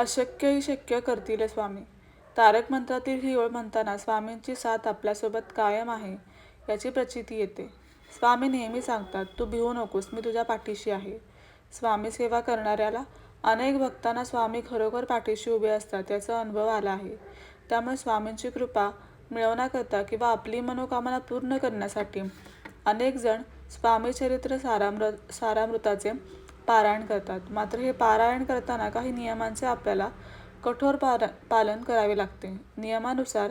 अशक्यही शक्य करतील स्वामी. तारक मंत्रातील ही ओळ म्हणताना स्वामींची साथ आपल्यासोबत कायम आहे याची प्रचिती येते. स्वामी नेहमी सांगतात तू भिवू नकोस मी तुझ्या पाठीशी आहे. स्वामी सेवा करणाऱ्याला अनेक भक्तांना स्वामी खरोखर पाठीशी उभे असतात याचा अनुभव आला आहे. त्यामुळे स्वामींची कृपा मिळवण्याकरता किंवा आपली मनोकामना पूर्ण करण्यासाठी अनेक जण स्वामी चरित्र सारामृत सारामृताचे पारायण करतात. मात्र हे पारायण करताना काही नियमांचे आपल्याला कठोर पार पालन करावे लागते. नियमानुसार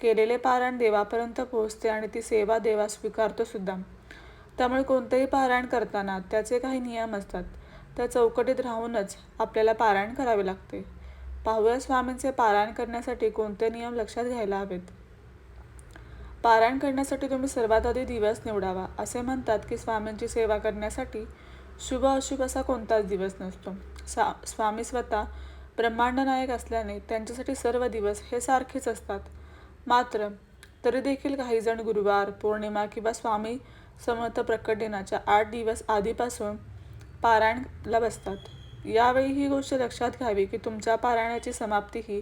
केलेले पारायण देवापर्यंत पोहोचते आणि ती सेवा देवा स्वीकारतो सुद्धा. त्यामुळे कोणतेही पारायण करताना त्याचे काही नियम असतात. त्या चौकटीत राहूनच आपल्याला पारायण करावे लागते. पाहुया स्वामींचे पारायण करण्यासाठी कोणते नियम लक्षात घ्यायला हवेत? पारायण करण्यासाठी तुम्ही सर्वात आधी दिवस निवडावा असे म्हणतात की स्वामींची सेवा करण्यासाठी शुभ अशुभ असा कोणताच दिवस नसतो. सा स्वामी स्वतः ब्रह्मांड नायक असल्याने त्यांच्यासाठी सर्व दिवस हे सारखेच असतात. मात्र तरी देखील काही जण गुरुवार पौर्णिमा किंवा स्वामी समर्थ प्रकट दिनाच्या आठ दिवस आधीपासून पारायणला बसतात. यावेळी ही गोष्ट लक्षात घ्यावी की तुमच्या पारायणाची समाप्ती ही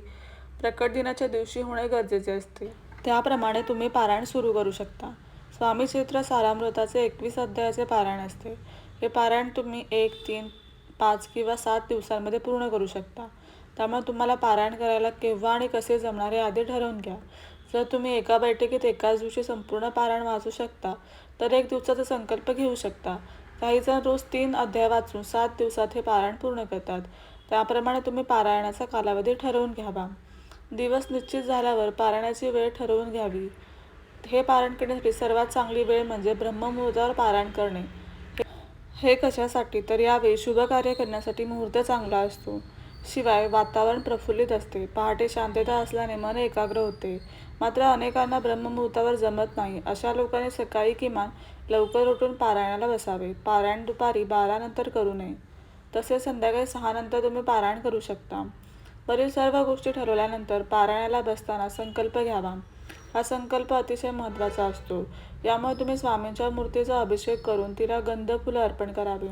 प्रकट दिनाच्या दिवशी होणे गरजेचे असते. त्याप्रमाणे तुम्ही पारायण सुरू करू शकता. स्वामी क्षेत्र सारामृताचे एकवीस अध्यायाचे पारायण असते. हे पारायण तुम्ही एक तीन पाच किंवा सात दिवसांमध्ये पूर्ण करू शकता. त्यामुळे तुम्हाला पारायण करायला केव्हा आणि कसे जमणार हे आधी ठरवून घ्या. जर तुम्ही एका बैठकीत एकाच दिवशी संपूर्ण पारायण वाचू शकता तर एक दिवसाचा संकल्प घेऊ शकता. काही जण रोज तीन अध्याय वाचून सात दिवसात हे पारायण पूर्ण करतात. त्याप्रमाणे तुम्ही पारायणाचा कालावधी ठरवून घ्यावा. दिवस निश्चित झाल्यावर पारायणाची वेळ ठरवून घ्यावी. हे पारायण करण्यासाठी सर्वात चांगली वेळ म्हणजे ब्रह्ममुहूर्तावर पारायण करणे. हे कशासाठी? तर यावेळी शुभ कार्य करण्यासाठी मुहूर्त चांगला असतो. शिवाय वातावरण प्रफुल्लित असते. पहाटे शांतता असल्याने मन एकाग्र होते. मात्र अनेकांना ब्रह्ममुहूर्तावर जमत नाही. अशा लोकांनी सकाळी किमान लवकर उठून पारायणाला बसावे. पारायण दुपारी बारानंतर करू नये. तसेच संध्याकाळी सहानंतर तुम्ही पारायण करू शकता. वरील सर्व गोष्टी ठरवल्यानंतर पारायणाला बसताना संकल्प घ्यावा. हा संकल्प अतिशय महत्त्वाचा असतो. यामुळे तुम्ही स्वामींच्या मूर्तीचा अभिषेक करून तिला गंध फुलं अर्पण करावे.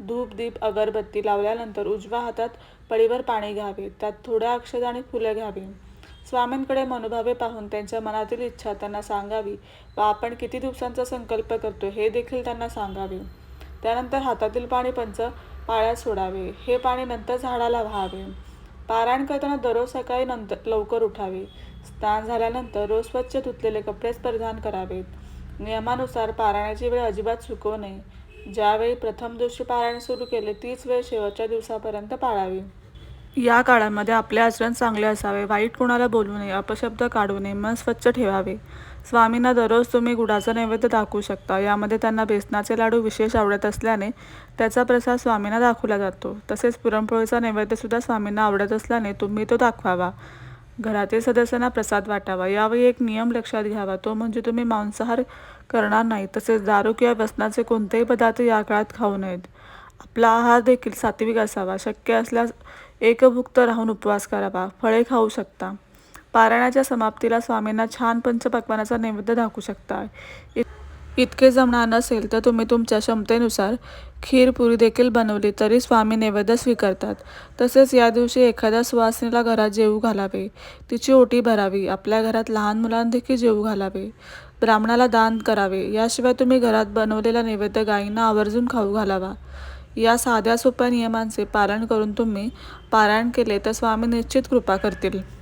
धूप दीप अगरबत्ती लावल्यानंतर उजव्या हातात पळीवर पाणी घ्यावे. त्यात थोड्या अक्षद आणि फुलं घ्यावी. स्वामींकडे मनोभावे पाहून त्यांच्या मनातील इच्छा त्यांना सांगावी व आपण किती दिवसांचा संकल्प करतो हे देखील त्यांना सांगावे. त्यानंतर हातातील पाणी पंच पाळ्यात सोडावे. हे पाणी नंतर झाडाला व्हावे. पारायण करताना दररोज सकाळी नंतर लवकर उठावे. स्नान झाल्यानंतर रोज स्वच्छ धुतलेले कपडेच परिधान करावेत. नियमानुसार पारायणाची वेळ अजिबात चुकवू नये ज्यावेळी प्रथम दिवशी पारायण सुरू केले तीच वेळ शेवटच्या दिवसापर्यंत पाळावी. या काळामध्ये आपले आचरण चांगले असावे. वाईट कोणाला बोलू नये अपशब्द काढू नये मन स्वच्छ ठेवावे. स्वामींना दररोज तुम्ही गुडाचा नैवेद्य दाखवू शकता. यामध्ये त्यांना बेसनाचे लाडू विशेष आवडत असल्याने त्याचा प्रसाद स्वामींना दाखवला जातो. तसेच पुरणपोळीचा नैवेद्यसुद्धा स्वामींना आवडत असल्याने तुम्ही तो दाखवावा. घरातील सदस्यांना प्रसाद वाटावा. यावेळी एक नियम लक्षात घ्यावा. तो म्हणजे तुम्ही मांसाहार करणार नाही. तसेच दारू किंवा व्यसनाचे कोणतेही पदार्थ या काळात खाऊ नयेत. आपला आहार देखील सात्विक असावा. शक्य असल्यास एकभुक्त राहून उपवास करावा. फळे खाऊ शकता. पारायणाच्या समाप्तीला स्वामींना छान पंचपक्वानाचा नैवेद्य दाखवू शकता इत- इतके जमणार नसेल तर तुम्ही तुमच्या क्षमतेनुसार खीर पुरी देखील बनवली तरी स्वामी नैवेद्य स्वीकारतात. तसेच या दिवशी एखाद्या सुवासिनीला घरात जेवू घालावे. तिची ओटी भरावी. आपल्या घरात लहान मुलांदेखील जेवू घालावे. ब्राह्मणाला दान करावे. याशिवाय तुम्ही घरात बनवलेला नैवेद्य गायींना आवर्जून खाऊ घालावा. या साध्या सोप्या नियमांचे पालन करून तुम्ही पारायण केले तर स्वामी निश्चित कृपा करतील.